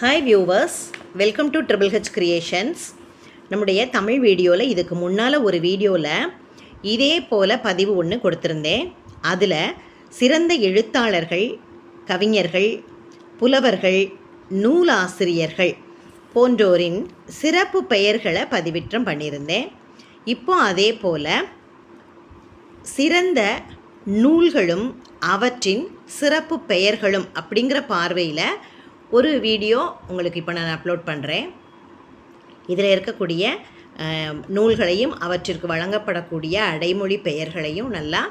Hi viewers welcome to triple H creations நம்முடைய தமிழ் வீடியோவில் இதுக்கு முன்னால் ஒரு வீடியோவில் இதே போல் பதிவு ஒன்று கொடுத்துருந்தேன். அதில் சிறந்த எழுத்தாளர்கள் கவிஞர்கள் புலவர்கள் நூலாசிரியர்கள் போன்றோரின் சிறப்பு பெயர்களை பதிவிற்றம் பண்ணியிருந்தேன். இப்போ அதே போல் சிறந்த நூல்களும் அவற்றின் சிறப்பு பெயர்களும் அப்படிங்கிற பார்வையில் ஒரு வீடியோ உங்களுக்கு இப்போ நான் அப்லோட் பண்ணுறேன் இதில் இருக்கக்கூடிய நூல்களையும் அவற்றிற்கு வழங்கப்படக்கூடிய அடைமொழி பெயர்களையும் நல்லா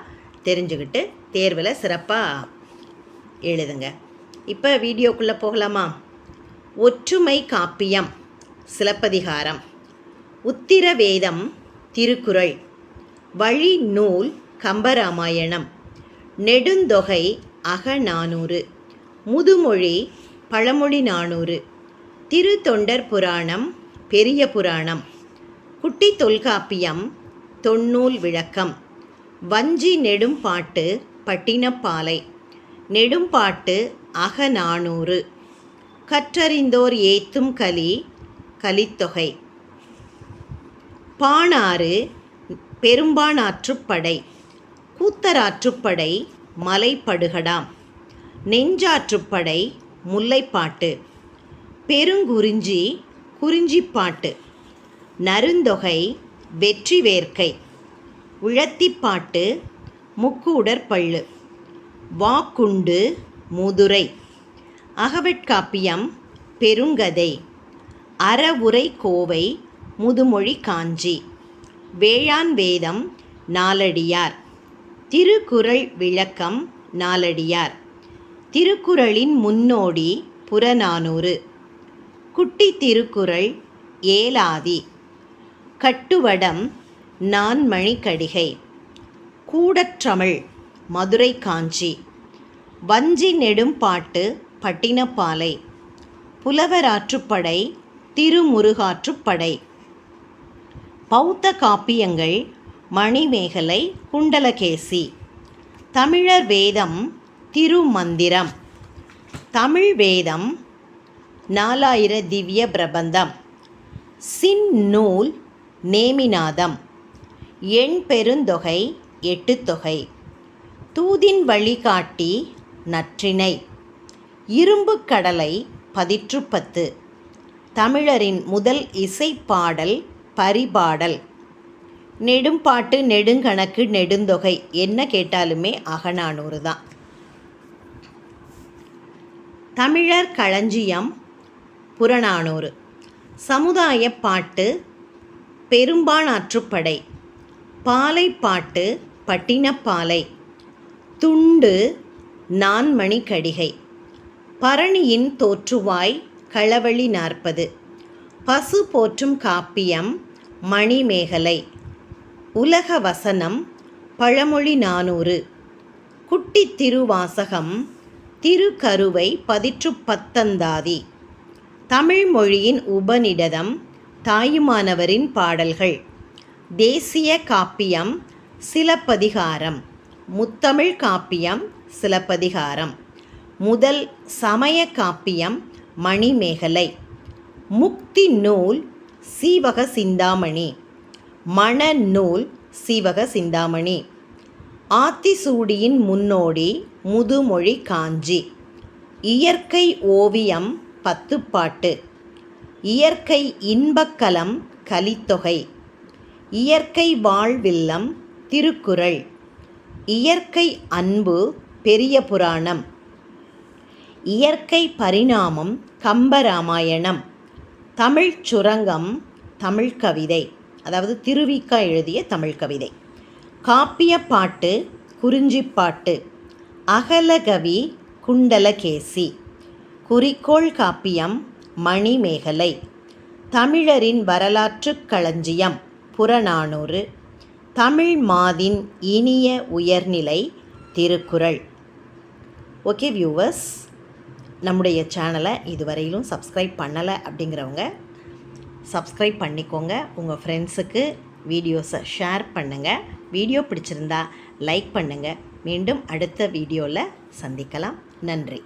தெரிஞ்சுக்கிட்டு தேர்வில் சிறப்பாக எழுதுங்க. இப்போ வீடியோக்குள்ளே போகலாமா? ஒற்றுமை காப்பியம் சிலப்பதிகாரம் உத்திர வேதம் திருக்குறள் வழி நூல் கம்பராமாயணம் நெடுந்தொகை அகநானூறு முதுமொழி பழமொழி நானூறு. திரு தொண்டர் புராணம் பெரிய புராணம். குட்டி தொல்காப்பியம் தொன்னூல் விளக்கம். வஞ்சி நெடும்பாட்டு பட்டினப்பாலை. நெடும்பாட்டு அகநானூறு கற்றறிந்தோர் ஏத்தும் கலி கலித்தொகை. பாணாறு பெரும்பானாற்றுப்படை கூத்தராற்றுப்படை மலைப்படுகடாம். நெஞ்சாற்றுப்படை முல்லைப்பாட்டு. பெருங்குறிஞ்சி குறிஞ்சிப்பாட்டு. நருந்தொகை வெற்றி வேர்க்கை. உழத்திப்பாட்டு முக்கூடற்பள்ளு வாக்குண்டு முதுரை. அகவட்காப்பியம் பெருங்கதை. அறவுரை கோவை முதுமொழி காஞ்சி. வேளாண் வேதம் நாலடியார் திருக்குறள் விளக்கம் நாலடியார் திருக்குறளின் முன்னோடி புறநானூறு. குட்டி திருக்குறள் ஏலாதி கட்டுவடம் நான் மணிக்கடிகை கூடற்றமிழ் மதுரை காஞ்சி வஞ்சி நெடும்பாட்டு பட்டினப்பாலை. புலவராற்றுப்படை திருமுருகாற்றுப்படை. பௌத்த காப்பியங்கள் மணிமேகலை குண்டலகேசி. தமிழர் வேதம் திருமந்திரம். தமிழ் வேதம் நாலாயிர திவ்ய பிரபந்தம். சின் நூல் நேமிநாதம். எண் பெருந்தொகை எட்டுத்தொகை தூதின் வழிகாட்டி நற்றினை இரும்பு கடலை பதிற்றுப்பத்து தமிழரின் முதல் இசைப்பாடல் பரிபாடல். நெடும்பாட்டு நெடுங்கணக்கு நெடுந்தொகை என்ன கேட்டாலுமே அகநானூறு தான். தமிழர் களஞ்சியம் புறநானூறு. சமுதாய பாட்டு பெரும்பானாற்றுப்படை பாலைப்பாட்டு பட்டினப்பாலை. துண்டு நான்மணி கடிகை பரணியின் தோற்றுவாய் களவழி நாற்பது. பசு போற்றும் காப்பியம் மணிமேகலை. உலக வசனம் பழமொழி நானூறு. குட்டி திருவாசகம் திருக்கருவை பதிற்று பத்தந்தாதி. தமிழ் மொழியின் உபநிடதம் தாயுமானவரின் பாடல்கள். தேசிய காப்பியம் சிலப்பதிகாரம். முத்தமிழ் காப்பியம் சிலப்பதிகாரம். முதல் சமய காப்பியம் மணிமேகலை. முக்தி நூல் சீவக சிந்தாமணி. மண நூல் சீவக சிந்தாமணி. ஆத்திசூடியின் முன்னோடி முதுமொழி காஞ்சி. இயற்கை ஓவியம் பத்துப்பாட்டு. இயற்கை இன்பக்கலம் கலித்தொகை. இயற்கை வாழ்வில்லம் திருக்குறள். இயற்கை அன்பு பெரிய புராணம். இயற்கை பரிணாமம் கம்பராமாயணம். தமிழ்ச் சுரங்கம் தமிழ் கவிதை. அதாவது திருவிக்கா எழுதிய தமிழ் கவிதை. காப்பிய பாட்டு குறிஞ்சிப்பாட்டு அகலகவி குண்டலகேசி. குறிக்கோள் காப்பியம் மணிமேகலை. தமிழரின் வரலாற்றுக் களஞ்சியம் புறநானூறு. தமிழ் மாதின் இனிய உயர்நிலை திருக்குறள். ஓகே வியூவர்ஸ் நம்முடைய சேனலை இதுவரையிலும் சப்ஸ்கிரைப் பண்ணலை அப்படிங்கிறவங்க சப்ஸ்கிரைப் பண்ணிக்கோங்க. உங்கள் ஃப்ரெண்ட்ஸுக்கு வீடியோஸை ஷேர் பண்ணுங்கள் வீடியோ பிடிச்சிருந்தா லைக் பண்ணுங்கள் மீண்டும் அடுத்த வீடியோவில் சந்திக்கலாம். நன்றி.